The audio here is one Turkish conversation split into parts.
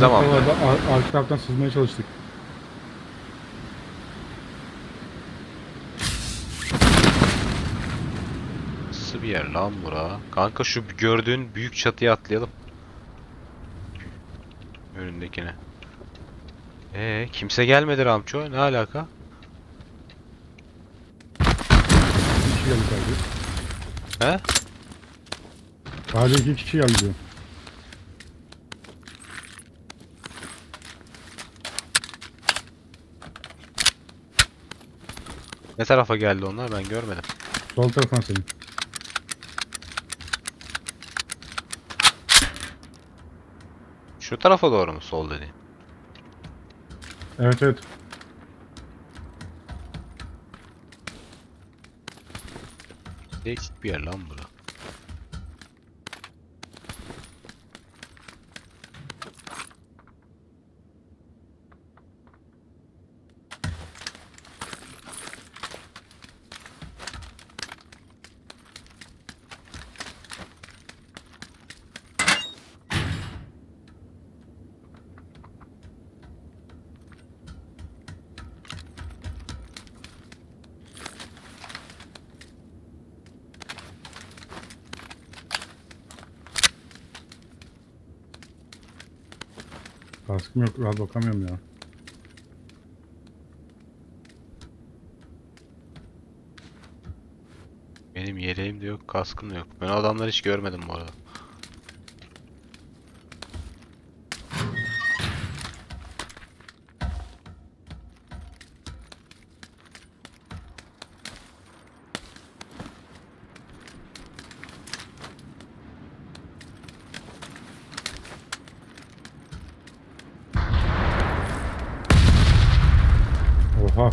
Tamam. Orada ar- arka taraftan sızmaya çalıştık. Nasıl bir yer lan bura? Kanka şu gördüğün büyük çatıya atlayalım. Önündekine. Ee, kimse gelmedi Ramço. Ne alaka? İki kişi geldi sadece. He? Sadece iki kişi geldi diyor. Ne tarafa geldi onlar ben görmedim. Sol taraftan senin. Şu tarafa doğru mu sol dediğin? Evet evet. Değişik bir yer lan bura. Kaskım yok. Rahat bakamıyorum ya. Benim yeleğim de yok, kaskım da yok. Ben o adamları hiç görmedim bu arada. Oha.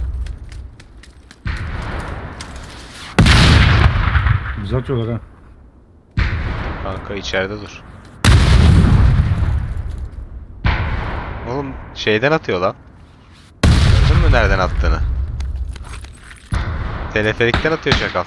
Biz atıyorlar ha. Kanka içeride dur. Oğlum şeyden atıyor lan. Gördün mü nereden attığını? Teleferikten atıyor çakal.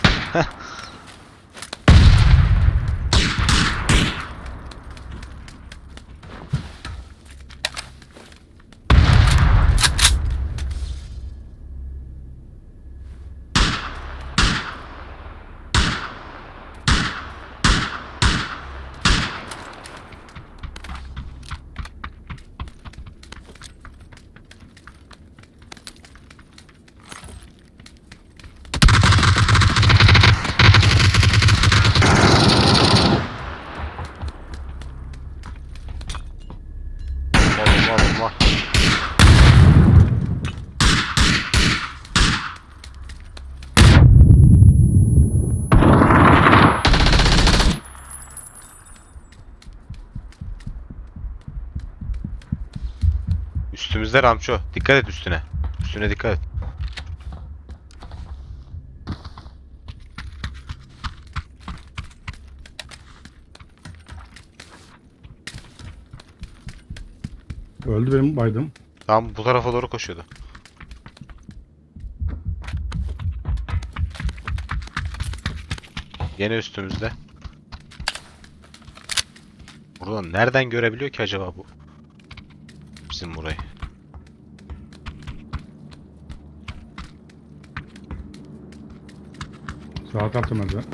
Oğlum oğlum. Üstümüzde Ramço. Dikkat et üstüne. Üstüne dikkat et. Öldü benim baydım. Tam bu tarafa doğru koşuyordu. Yine üstümüzde. Buradan nereden görebiliyor ki acaba bu? Bizim burayı. Sağ tarafta merdiven.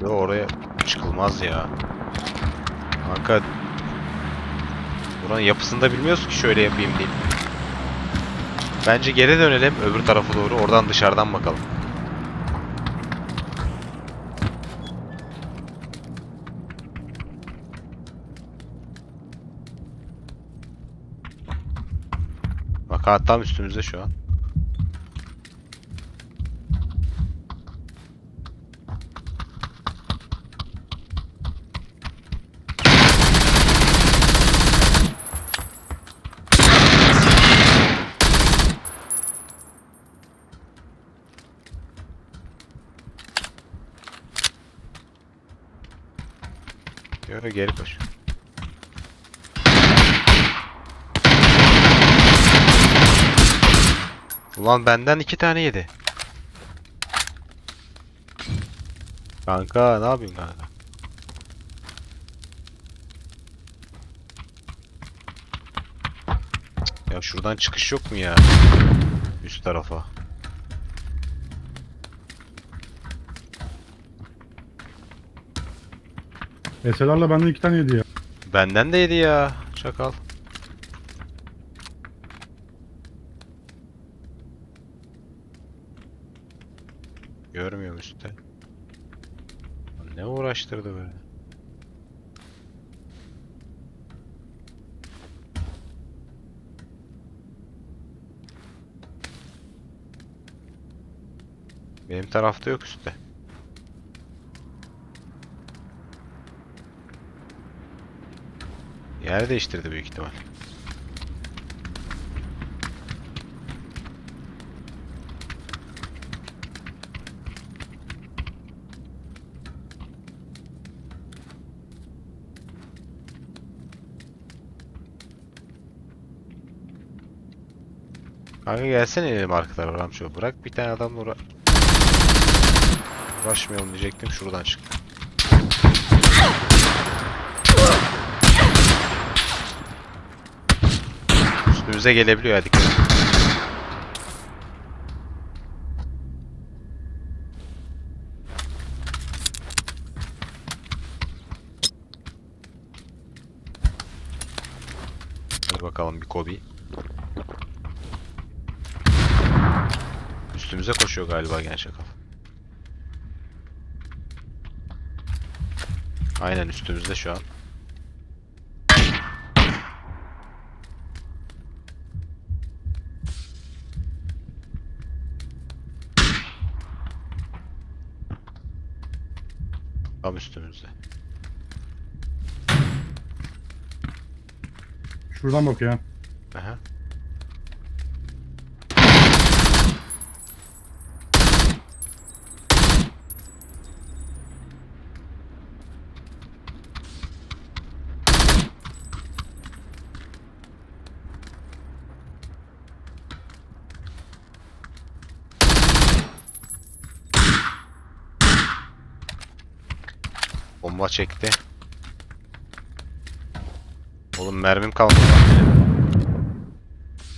Yo oraya çıkılmaz ya. Kanka Buranın yapısını bilmiyoruz ki şöyle yapayım diye. Bence geri dönelim öbür tarafa doğru oradan dışarıdan bakalım. Bak tam üstümüzde şu an. Yo, geri koş. Ulan benden iki tane yedi. Kanka ne yapıyorsun kanka? Ya şuradan çıkış yok mu ya? Üst tarafa. SLR'la benden iki tane yedi ya. Benden de yedi ya. Çakal. Görmüyorum üstte. Ne uğraştırdı böyle? Benim tarafta yok üstte. Yer değiştirdi büyük ihtimal. Kanka gelsene elim arka tarafa Ramço. Bırak bir tane adamla uğra... Uğraşmayalım diyecektim şuradan çıktı. Üstümüze gelebiliyor hadi. Hadi bakalım bir Kobe. Üstümüze koşuyor galiba genç şakal. Aynen üstümüzde şu an. Tam üstümüzde. Şuradan bak ya. Aha. Bomba çekti. Oğlum mermim kalmadı.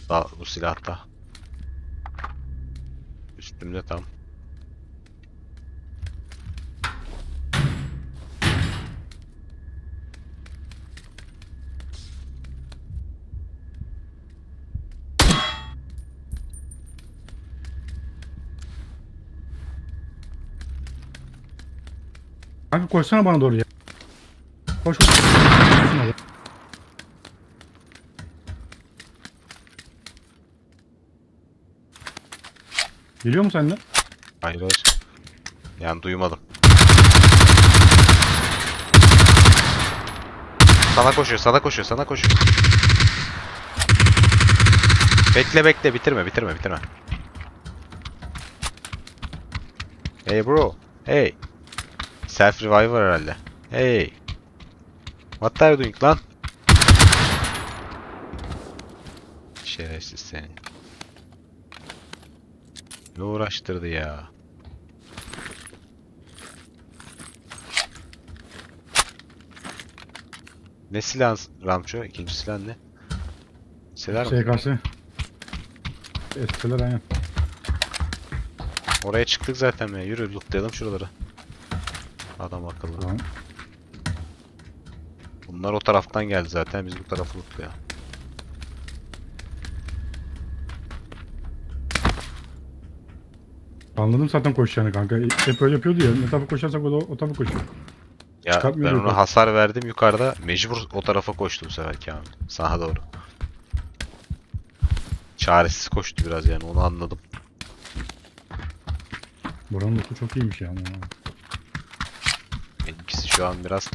Daha bu silahta. Üstümde tam. Kanka koşsana bana doğru ya. Koş koş. Geliyor mu senden? Hayır hayır. Yani duymadım. Sana koşuyor, sana koşuyor, sana koşuyor. Bekle bekle, bitirme, bitirme, bitirme. Hey bro, hey. Self revive var herhalde. Hey. What are you doing lan? Şerefsiz seni. Ne uğraştırdı ya? Ne silah Ramço? İkinci silah ne? Silah mı? SKS. Eskiler aynen. Oraya çıktık zaten ya. Yürü lootlayalım şuraları. Adam akıllı. Tamam. Bunlar o taraftan geldi zaten. Biz bu tarafı lootlayalım. Anladım zaten koşacağını kanka. Hep öyle yapıyordu ya. Ne tarafa koşarsak o, da o tarafa koşuyor. Ya ben yukarı. ona hasar verdim yukarıda. Mecbur o tarafa koştu bu sefer Kamil. Sağa doğru. Çaresiz koştu biraz yani onu anladım. Buranın lootu çok iyiymiş yani. Benimkisi şu an biraz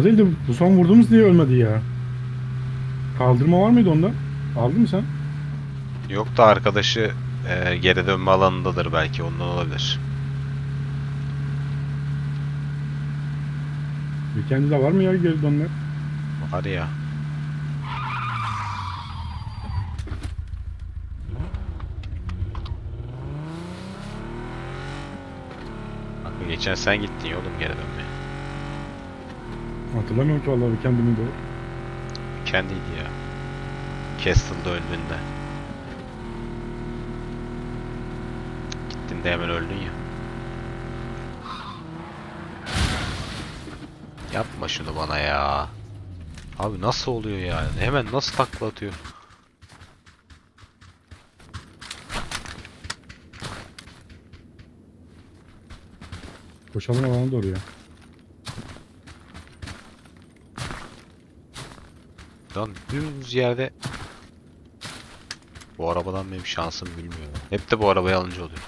O değil de bu son vurduğumuz diye ölmedi ya. Kaldırma var mıydı onda? Aldın mı sen? Yok da arkadaşı e, geri dönme alanındadır belki ondan olabilir. Bir kendi de var mı ya geri dönme? Var ya. Geçen sen gittin ya oğlum geri dönmeye. Hatırlamıyorum ki vallahi kendimi de. Kendiydi ya. Castle'da öldüğünde. Gittin de hemen öldün ya. Yapma şunu bana ya. Abi nasıl oluyor yani? Hemen nasıl takla atıyor? Koşalım alana doğru ya. Lan dümdüz yerde Bu arabadan benim şansım bilmiyorum. Hep de bu arabayı alınca oluyor.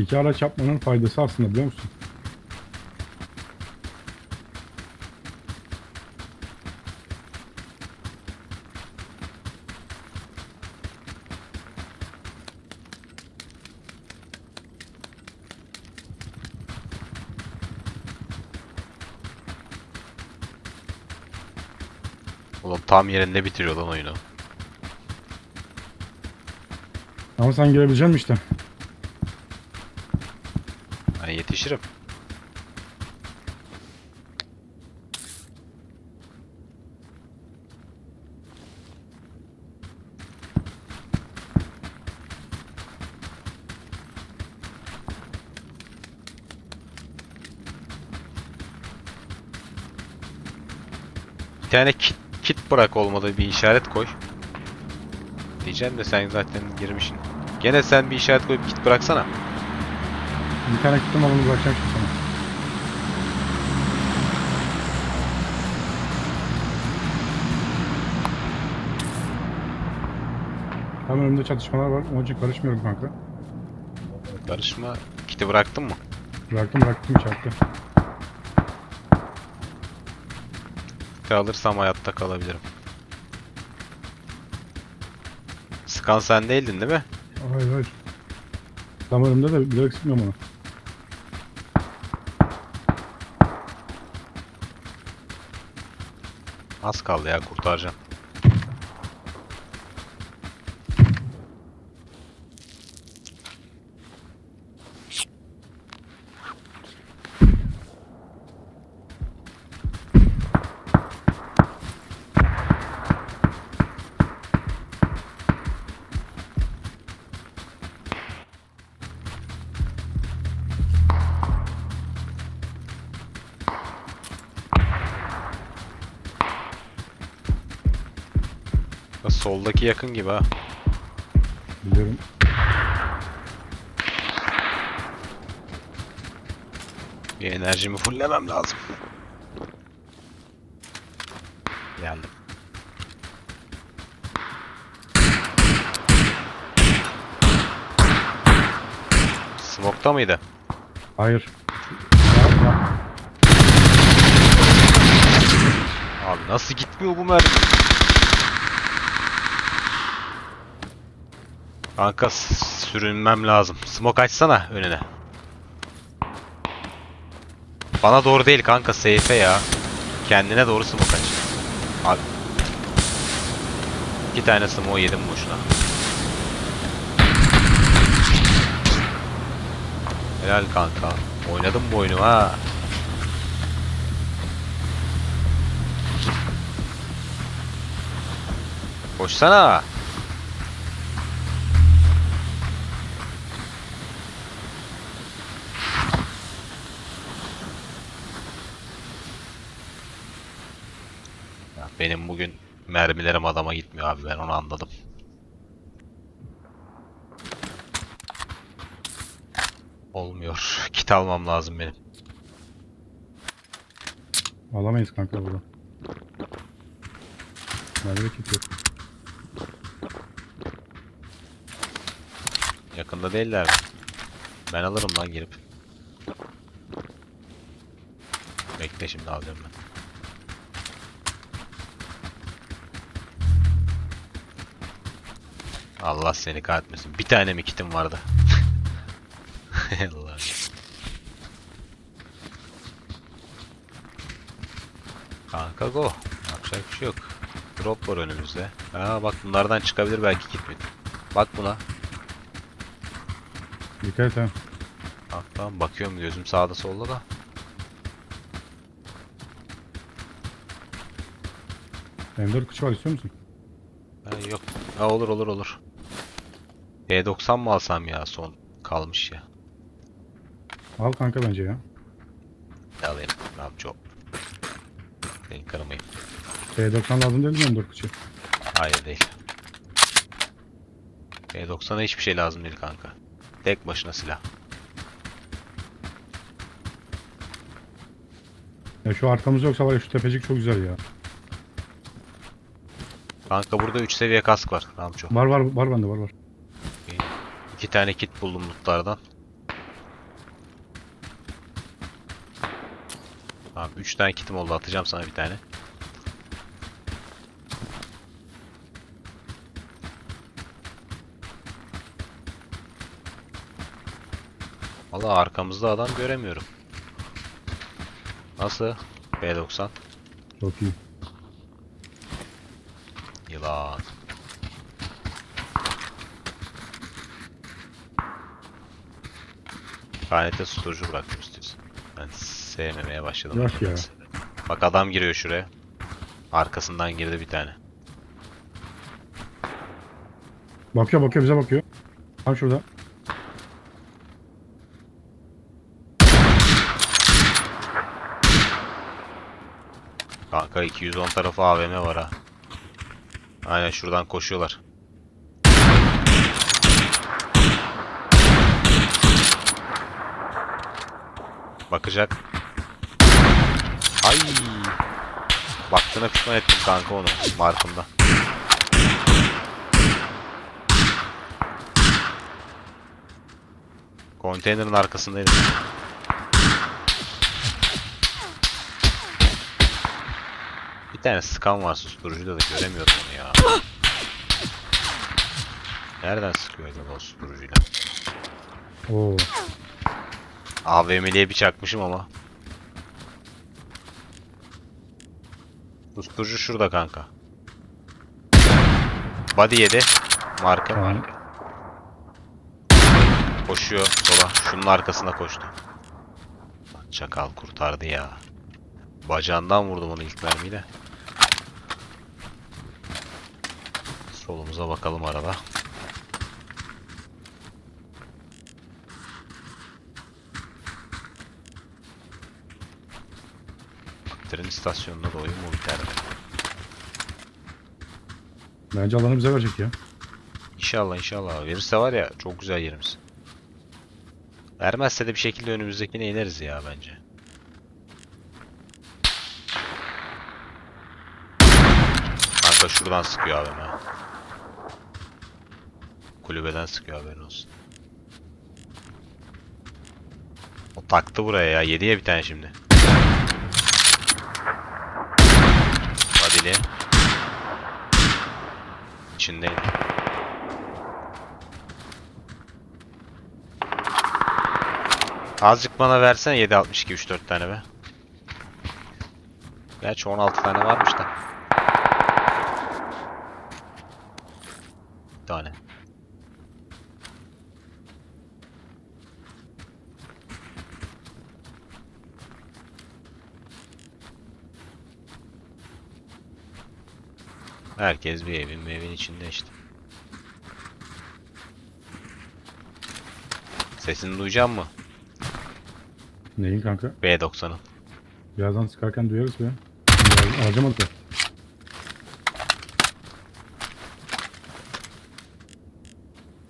İki araç yapmanın faydası aslında biliyor musun? Oğlum tam yerinde bitiriyor lan oyunu. Ama sen girebileceksin işte. Yetişirim. Bir tane kit, kit bırak olmadı bir işaret koy. Diyeceğim de sen zaten girmişsin. Gene sen bir işaret koyup kit bıraksana. Bir tane kitle malını bırakacağım şimdi sana. Tam önümde çatışmalar var. Onun için karışmıyorum kanka. Karışma. Kiti bıraktın mı? Bıraktım bıraktım içeride. Kiti alırsam hayatta kalabilirim. Sıkan sen değildin değil mi? Hayır hayır. Tam önümde de bilerek sıkmıyorum onu. Az kaldı ya kurtaracağım. Soldaki yakın gibi ha. Biliyorum. Bir enerjimi fulllemem lazım. Geldim. Smoke'ta mıydı? Hayır. Abi nasıl gitmiyor bu mermi? Kanka sürünmem lazım. Smoke açsana önüne. Bana doğru değil kanka safe'e ya. Kendine doğru smoke aç. Abi. İki tane smoke yedim boşuna. Helal kanka. Oynadım bu oyunu ha. Koşsana. Ya Benim bugün mermilerim adama gitmiyor abi ben onu anladım. Olmuyor. Kit almam lazım benim. Alamayız kanka burada. Nerede kit yok. Yakında değiller mi? Ben alırım lan girip. Bekle şimdi alacağım ben. Allah seni kahretmesin. Bir tane mi kitim vardı? Allah. Kanka go. Yapacak bir şey yok. Drop var önümüzde. Aa bak bunlardan çıkabilir belki kit mi? Bak buna. Dikkat et ha. Ah, tamam bakıyorum gözüm sağda solda da. M4 kıçı var istiyor musun? Ha, yok. Ha, olur olur olur. E90 mı alsam ya son kalmış ya. Al kanka bence ya. Ne alayım? Tamam çok. Seni kırmayayım. T90 lazım değil mi M4 kıçı? Hayır değil. E90'a hiçbir şey lazım değil kanka. Tek başına silah. Ya şu arkamız yoksa var ya şu tepecik çok güzel ya. Kanka burada 3 seviye kask var. Tamam çok. Var var var bende var var. İki tane kit buldum lootlardan. Tamam 3 tane kitim oldu atacağım sana bir tane. Valla arkamızda adam göremiyorum. Nasıl? B90. Çok iyi. Yılan. Lanete susturucu bıraktım istiyorsan. Ben sevmemeye başladım. Bırak ya. Bak adam giriyor şuraya. Arkasından girdi bir tane. Bakıyor bakıyor bize bakıyor. Tam şurada. Kanka 210 tarafı AVM var ha. Aynen şuradan koşuyorlar. Bakacak. Ay. Baktığına pişman ettim kanka onu markımda. Konteynerin arkasındaydım. Bir tane skan var susturucuyla da göremiyorum onu ya. Nereden sıkıyor acaba o susturucuyla? Oo. AVM'liye bir çakmışım ama. Susturucu şurada kanka. Body yedi. Marka. Tamam. Koşuyor sola. Şunun arkasına koştu. Çakal kurtardı ya. Bacağından vurdum onu ilk mermiyle. Solumuza bakalım arada. Tren istasyonunda da oyun mu biter? Bence alanı bize verecek ya. İnşallah inşallah. Verirse var ya çok güzel yerimiz. Vermezse de bir şekilde önümüzdekine ineriz ya bence. Kanka şuradan sıkıyor abim ha. Kulübeden sıkıyor haberin olsun. O taktı buraya ya. Yedi ya bir tane şimdi. Vadili. İçindeyim. Azıcık bana versene 762 3 4 tane be. Gerçi 16 tane varmış da. Bir tane. Herkes bir evin bir evin içinde işte. Sesini duyacağım mı? Neyin kanka? B90'ın. Birazdan sıkarken duyarız be. Alacağım onu.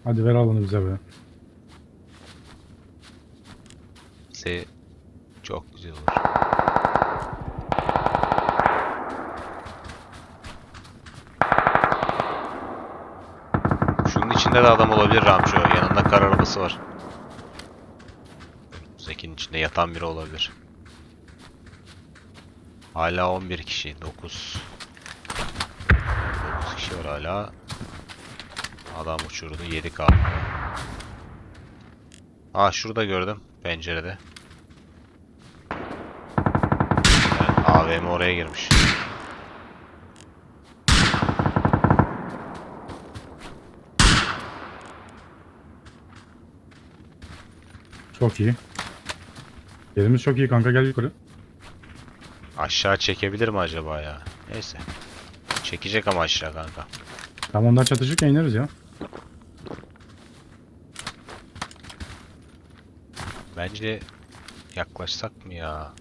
Hadi ver alanı bize be. Se çok güzel olur. Şunun içinde de adam olabilir Ramço. Yanında kar arabası var. Zeki'nin içinde yatan biri olabilir. Hala 11 kişi. 9. 9 kişi var hala. Adam uçurdu. 7 kaldı. Aa şurada gördüm. Pencerede. AVM oraya girmiş. Çok iyi. Yerimiz çok iyi kanka gel yukarı. Aşağı çekebilir mi acaba ya? Neyse. Çekecek ama aşağı kanka. Tam ondan çatışırken ineriz ya. Bence yaklaşsak mı ya?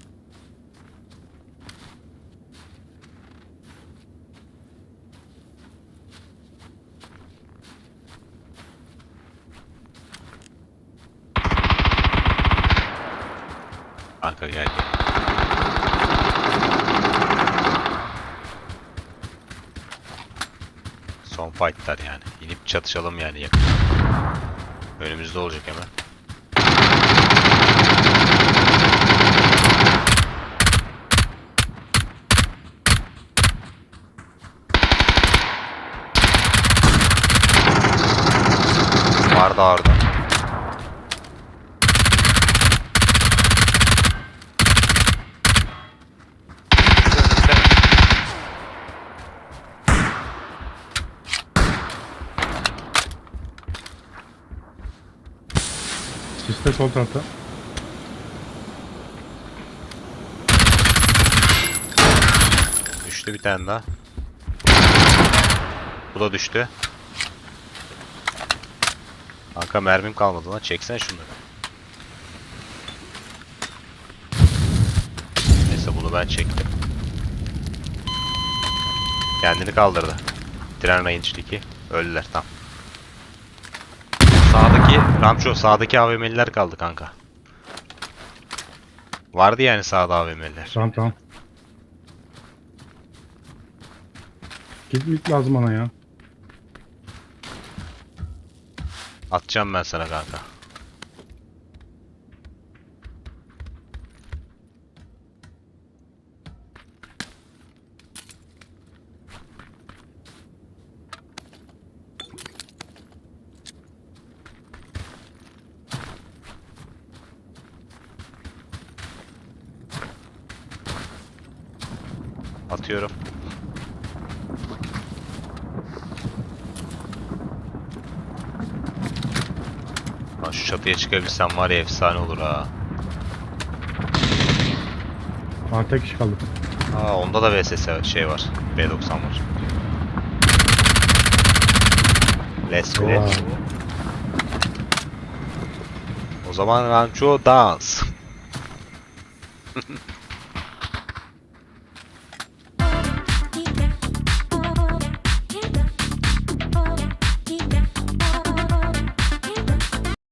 Kanka gel gel. Son fight'lar yani. İnip çatışalım yani yakın. Önümüzde olacak hemen. Vardı orada. Siste sol tarafta. Düştü bir tane daha. Bu da düştü. Kanka mermim kalmadı lan. Çeksen şunları. Neyse bunu ben çektim. Kendini kaldırdı. Tren range'deki. Öldüler tam. Ramço sağdaki AVM'liler kaldı kanka. Vardı yani sağda AVM'liler. Tamam tamam. Git git lazım bana ya. Atacağım ben sana kanka. Atıyorum. Lan şu çatıya çıkabilsem var ya efsane olur ha. Aa tek kişi kaldı. Aa onda da VSS şey var. B90 var. Let's go. Vay. O zaman Rancho dans.